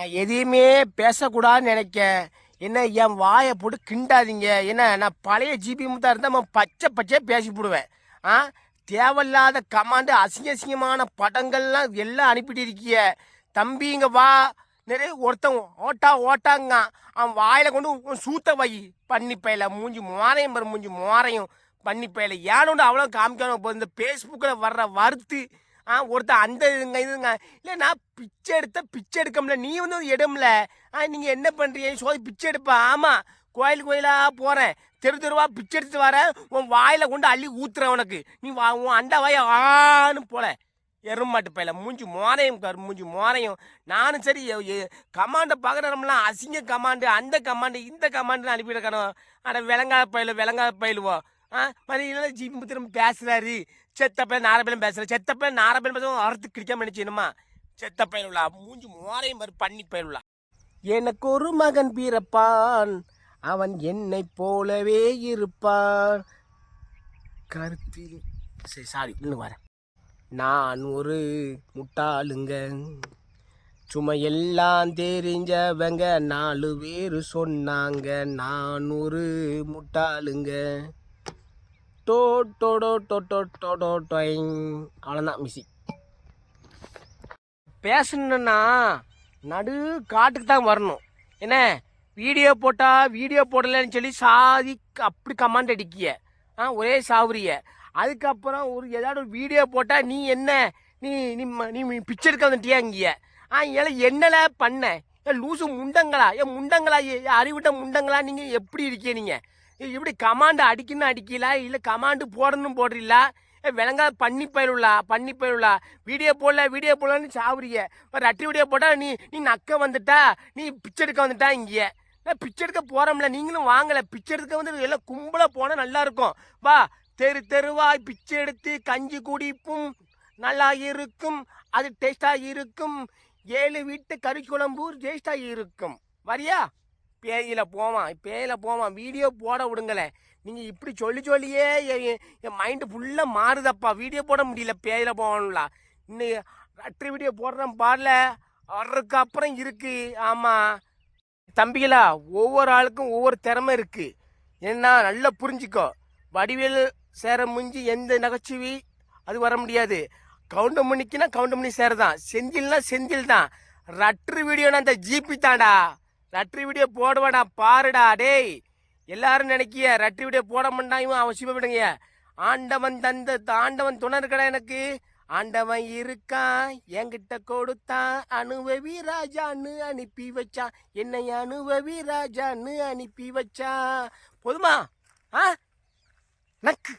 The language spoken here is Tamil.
நான் எதையுமே பேசக்கூடாதுன்னு நினைக்க என்ன என் வாயை போட்டு கிண்டாதீங்க. என்ன நான் பழைய ஜிபி முத்தா இருந்தால் பச்சை பச்சையாக பேசி போடுவேன். ஆ? தேவையில்லாத கமாண்டு அசிங்க அசிங்கமான படங்கள்லாம் எல்லாம் அனுப்பிட்டு இருக்கிய தம்பிங்க வா. நிறைய ஒருத்தன் ஓட்டா ஓட்டாங்க. அவன் வாயில் கொண்டு சூத்த வை. பண்ணி பயில மூஞ்சி மோரையும் பாரு மூஞ்சி மோரையும். பண்ணி பயில ஏன்னு அவ்வளோ காமிக்கணும் இப்போ இந்த ஃபேஸ்புக்கில் வர்ற வறுத்து ஆ ஒருத்தன் அந்த இதுங்க இதுங்க. இல்லை நான் பிச்சை எடுத்த பிச்சை எடுக்கம்ல நீ வந்து ஒரு இடம்ல ஆ நீங்கள் என்ன பண்ணுறீங்க சோதி பிச்சை எடுப்பா. ஆமாம் கோயில் கோயிலாக போகிறேன் தெரு தெருவா பிச்சை எடுத்துட்டு வரேன். உன் வாயில கொண்டு அள்ளி ஊத்துறேன் உனக்கு. நீ வா உன் அண்டா வாய ஆன்னு போல. எருமாட்டு பையில. மூஞ்சி மோரையும் மூஞ்சி மோரையும். நானும் சரி கமாண்டை பார்க்குறோம்லாம் அசிங்க கமாண்டு அந்த கமாண்டு இந்த கமாண்டுன்னு அனுப்பியிருக்கணும் ஆனால் விளங்காத பயில விளங்காத பயிலுவோம் ஆ மதியம் ஜிம்மு திரும்ப பேசுறாரு. செத்த பையன் நார பையன் பேசுறாரு பேசுவோம் அறுத்து கிடைக்காம நினச்சினுமா செத்த பயிலுலா மூஞ்சி மோரையும் மாதிரி பண்ணி பயிலுலா எனக்கு ஒரு மகன் பிறப்பான். அவன் என்னை போலவே இருப்பான். கருத்தில் சரி சாரி இன்னும் வரேன். நான் ஒரு முட்டாளுங்க. எல்லாம் தெரிஞ்சவங்க நாலு பேர் சொன்னாங்க. நான் ஒரு முட்டாளுங்க. டோ டோடோ டோ டோ டோடோ டொய்ங். அவ்வளோதான் மிசி பேசணுன்னா நடு காட்டுக்கு தான் வரணும். என்ன? வீடியோ போட்டா வீடியோ போடலைன்னு சொல்லி சாதி அப்படி கமாண்ட் அடிக்கிய. ஆ ஒரே சாவுரிய அதுக்கப்புறம் ஒரு ஏதாவது ஒரு வீடியோ போட்டால் நீ என்ன? நீ நீ நீ பிச்சை எடுக்க வந்துட்டியா இங்கேய? ஆ ஏல என்னல பண்ண? ஏ லூசு முண்டங்களா? ஏ முண்டங்களா? ஏ ஏ அறிவிட்ட முண்டங்களா? நீங்கள் எப்படி இருக்கீங்க நீங்கள் இப்படி கமாண்டு அடிக்கணும் அடிக்கல? இல்லை கமாண்டு போடணும் போடுறீங்களா ஏ விளங்காத பண்ணி பயிருளா பண்ணி பயிருளா வீடியோ போடல வீடியோ போடலன்னு சாவுறிய ஒரு அட்டி வீடியோ போட்டால் நீ நீ நக்க வந்துட்டா? நீ பிச்சை எடுக்க வந்துட்டா இங்கே? நான் பிச்சை எடுக்க போகிறோம்ல நீங்களும் வாங்கலை. பிச்சை எடுக்க வந்து எல்லாம் கும்பலாக போனால் நல்லா இருக்கும். வா தெரு தெருவாய் பிச்சை எடுத்து கஞ்சி குடிப்பும் நல்லா இருக்கும். அது டேஸ்டாக இருக்கும். ஏழு வீட்டு கறி குழம்பு டேஸ்டாக இருக்கும். வரியா? பேயில போவான் பேயில் போவான் வீடியோ போட விடுங்களேன் நீங்கள் இப்படி சொல்லி சொல்லியே என் என் மைண்டு ஃபுல்லாக மாறுதப்பா. வீடியோ போட முடியல பேயில போகணும்ல. இன்னைக்கு அட்ரி வீடியோ போடுறேன் பாடல வர்றதுக்கு அப்புறம் இருக்குது ஆமாம் தம்பிகளா ஒவ்வொரு ஆளுக்கும் ஒவ்வொரு திறமை இருக்குது என்ன நல்லா புரிஞ்சுக்கோ. வடிவேல் சேர முடிஞ்சு எந்த நகைச்சுவை அது வர முடியாது. கவுண்டமணிக்குனா கவுண்டமணி சேர தான். செந்தில்னா செந்தில் தான். ரட்ரு வீடியோனா அந்த ஜிபி தான்டா. ரட்ரி வீடியோ போடுவேடா பாருடா டேய். எல்லாரும் நினைக்கிய ரட்ரி வீடியோ போட மாட்டாயும் அவசியமா விடுங்க ஆண்டவன் தந்த ஆண்டவன் துணை இருக்கடா எனக்கு. ஆண்டவன் இருக்கான் என்கிட்ட கொடுத்தான் அனுபவி ராஜான்னு அனுப்பி வச்சான் என்னை அனுபவி ராஜான்னு அனுப்பி வச்சான் போதுமா? ஆ? நக்கு.